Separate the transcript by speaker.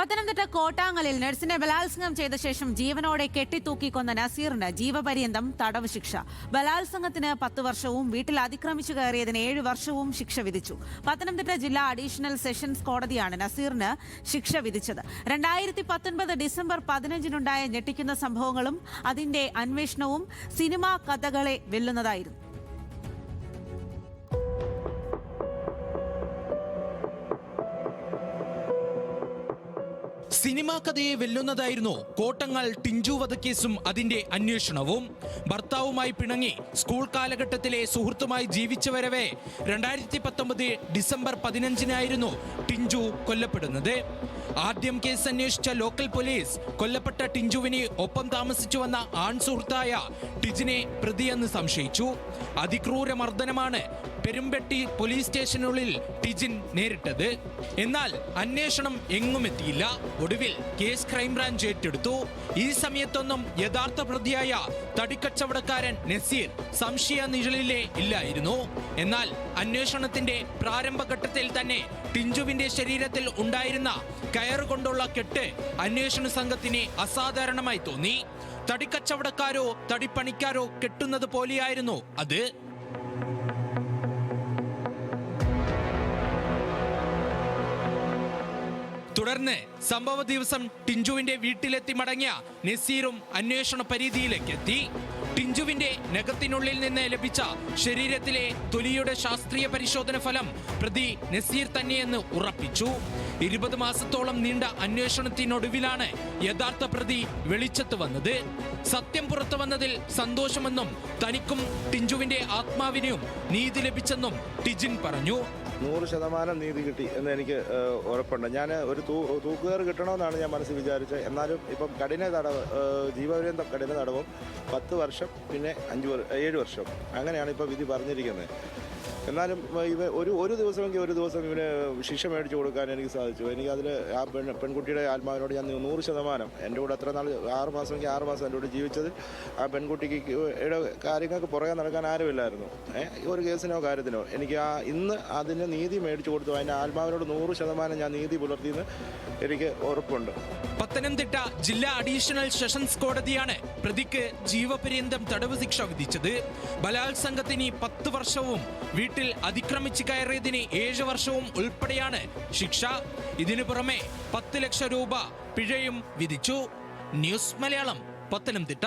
Speaker 1: പത്തനംതിട്ട കോട്ടാങ്ങലിൽ നഴ്സിനെ ബലാത്സംഗം ചെയ്ത ശേഷം ജീവനോടെ കെട്ടിത്തൂക്കി കൊന്ന നസീറിന് ജീവപര്യന്തം തടവ് ശിക്ഷ. ബലാത്സംഗത്തിന് പത്ത് വർഷവും വീട്ടിൽ അതിക്രമിച്ചു കയറിയതിന് ഏഴ് വർഷവും ശിക്ഷ വിധിച്ചു. പത്തനംതിട്ട ജില്ലാ അഡീഷണൽ സെഷൻസ് കോടതിയാണ് നസീറിന് ശിക്ഷ വിധിച്ചത്. രണ്ടായിരത്തി പത്തൊൻപത് ഡിസംബർ പതിനഞ്ചിനുണ്ടായ ഞെട്ടിക്കുന്ന സംഭവങ്ങളും അതിന്റെ അന്വേഷണവും സിനിമാ കഥകളെ വെല്ലുന്നതായിരുന്നു.
Speaker 2: സിനിമാ കഥയെ വെല്ലുന്നതായിരുന്നു കോട്ടങ്ങൾ ടിഞ്ചു വധക്കേസും അതിന്റെ അന്വേഷണവും. ഭർത്താവുമായി പിണങ്ങി സ്കൂൾ കാലഘട്ടത്തിലെ സുഹൃത്തുമായി ജീവിച്ചു വരവേ രണ്ടായിരത്തി പത്തൊമ്പത് ഡിസംബർ പതിനഞ്ചിനായിരുന്നു ടിഞ്ചു കൊല്ലപ്പെടുന്നത്. ആദ്യം കേസ് അന്വേഷിച്ച ലോക്കൽ പോലീസ് കൊല്ലപ്പെട്ട ടിഞ്ചുവിനെ ഒപ്പം താമസിച്ചു വന്ന ആൺ സുഹൃത്തായ ടിജിനെ പ്രതിയെന്ന് സംശയിച്ചു. അതിക്രൂര മർദ്ദനമാണ് പെരുമ്പെട്ടി പോലീസ് സ്റ്റേഷനുള്ളിൽ ടിജിൻ നേരിട്ടത്. എന്നാൽ അന്വേഷണം എങ്ങുമെത്തിയില്ല ഒടുവിൽ കേസ് ക്രൈംബ്രാഞ്ച് ഏറ്റെടുത്തു. ഈ സമയത്തൊന്നും യഥാർത്ഥ പ്രതിയായ തടിക്കച്ചവടക്കാരൻ നസീർ സംശയ നിഴലിലെ ഇല്ലായിരുന്നു. എന്നാൽ അന്വേഷണത്തിന്റെ പ്രാരംഭഘട്ടത്തിൽ തന്നെ ടിഞ്ചുവിന്റെ ശരീരത്തിൽ ഉണ്ടായിരുന്ന കയറുകൊണ്ടുള്ള കെട്ട് അന്വേഷണ സംഘത്തിന് അസാധാരണമായി തോന്നി. തടിക്കച്ചവടക്കാരോ തടിപ്പണിക്കാരോ കെട്ടുന്നത് പോലെയായിരുന്നു അത്. തുടർന്ന് സംഭവ ദിവസം ടിഞ്ചുവിന്റെ വീട്ടിലെത്തി മടങ്ങിയ നസീറും അന്വേഷണ പരിധിയിലേക്ക് എത്തി ടിഞ്ചുവിന്റെ നഖത്തിനുള്ളിൽ നിന്ന് ലഭിച്ച ശരീരത്തിലെ തൊലിയുടെ ശാസ്ത്രീയ പരിശോധന ഫലം പ്രതി നസീർ തന്നെയെന്ന് ഉറപ്പിച്ചു. ഇരുപത് മാസത്തോളം നീണ്ട അന്വേഷണത്തിനൊടുവിലാണ് യഥാർത്ഥ പ്രതി വെളിച്ചത്ത് വന്നത്. സത്യം പുറത്തു വന്നതിൽ സന്തോഷമെന്നും തനിക്കും ടിഞ്ചുവിന്റെ ആത്മാവിനെയും നീതി ലഭിച്ചെന്നും ടിജിൻ പറഞ്ഞു.
Speaker 3: നൂറ് ശതമാനം നീതി കിട്ടി എന്ന് എനിക്ക് ഉറപ്പുണ്ട്. ഞാൻ ഒരു തൂ തൂക്കുകയർ കിട്ടണമെന്നാണ് ഞാൻ മനസ്സിൽ വിചാരിച്ചത്. എന്നാലും ഇപ്പം കഠിന തടവ് ജീവപര്യന്തം കഠിന തടവും പത്ത് വർഷം പിന്നെ അഞ്ച് ഏഴ് വർഷം അങ്ങനെയാണ് ഇപ്പോൾ വിധി പറഞ്ഞിരിക്കുന്നത്. എന്നാലും ഇവ ഒരു ഒരു ദിവസമെങ്കിൽ ഒരു ദിവസം ഇവന് ശിക്ഷ മേടിച്ചു കൊടുക്കാൻ എനിക്ക് സാധിച്ചു. എനിക്ക് എനിക്കതിൽ ആ പെൺ പെൺകുട്ടിയുടെ ആത്മാവിനോട് ഞാൻ നൂറ് ശതമാനം എന്റെ കൂടെ അത്ര നാൾ ആറ് മാസമെങ്കിൽ ആറ് മാസം എന്റെ കൂടെ ജീവിച്ചതിൽ ആ പെൺകുട്ടിക്ക് കാര്യങ്ങൾക്ക് പുറകെ നടക്കാൻ ആരുമില്ലായിരുന്നു. ഒരു കേസിനോ കാര്യത്തിനോ. എനിക്ക് ആ ഇന്ന് അതിന് നീതി മേടിച്ചു കൊടുത്തു അതിന്റെ ആത്മാവിനോട് നൂറ് ശതമാനം ഞാൻ നീതി പുലർത്തിയെന്ന് എനിക്ക് ഉറപ്പുണ്ട്.
Speaker 2: പത്തനംതിട്ട ജില്ലാ അഡീഷണൽ സെഷൻസ് കോടതിയാണ് പ്രതിക്ക് ജീവപര്യന്തം തടവ് ശിക്ഷ വിധിച്ചത്. ബലാത്സംഗത്തിന് പത്ത് വർഷവും വീട്ടിൽ അതിക്രമിച്ചു കയറിയതിന് ഏഴ് വർഷവും ഉൾപ്പെടെയാണ് ശിക്ഷ. ഇതിനു പുറമെ പത്ത് ലക്ഷം രൂപ പിഴയും വിധിച്ചു. ന്യൂസ് മലയാളം പത്തനംതിട്ട.